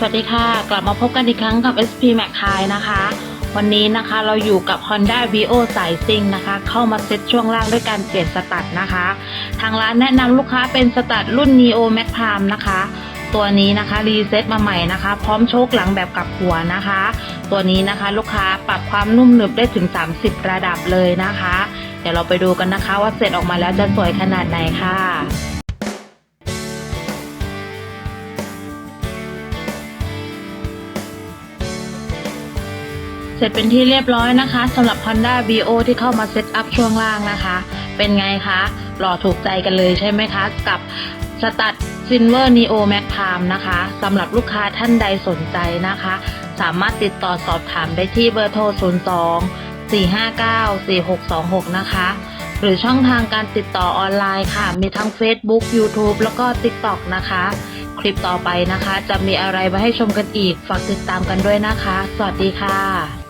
สวัสดีค่ะ กลับมาพบกันอีกครั้งกับ SP Max High นะคะ วันนี้นะคะเราอยู่กับ Honda Vio สายซิงนะคะ เข้ามาเซ็ตช่วงล่างด้วยการเปลี่ยนสตัดนะคะ ทางร้านแนะนำลูกค้าเป็นสตัดรุ่น Neo Max Prime นะคะ ตัวนี้นะคะรีเซ็ตมาใหม่นะคะ พร้อมโชคหลังแบบกลับหัวนะคะ ตัวนี้นะคะลูกค้าปรับความนุ่มหนึบได้ถึง 30 ระดับเลยนะคะ เดี๋ยวเราไปดูกันนะคะว่าเสร็จออกมาแล้วจะสวยขนาดไหนค่ะ เสร็จเป็นที่เรียบร้อยนะคะสำหรับ Honda VO ที่เข้ามาเซตอัพช่วงล่างนะคะ เป็นไงคะหล่อถูกใจกันเลยใช่ไหมคะ กับสตัด Silver Neo Max Prime นะคะสำหรับลูกค้าท่านใดสนใจนะคะ สามารถติดต่อสอบถามได้ที่เบอร์โทร 02 459 4626 นะคะ หรือช่องทางการติดต่อออนไลน์ค่ะ มีทั้ง Facebook YouTube แล้วก็ TikTok นะคะ คลิปต่อไปนะคะ จะมีอะไรมาให้ชมกันอีก ฝากติดตามกันด้วยนะคะ สวัสดีค่ะ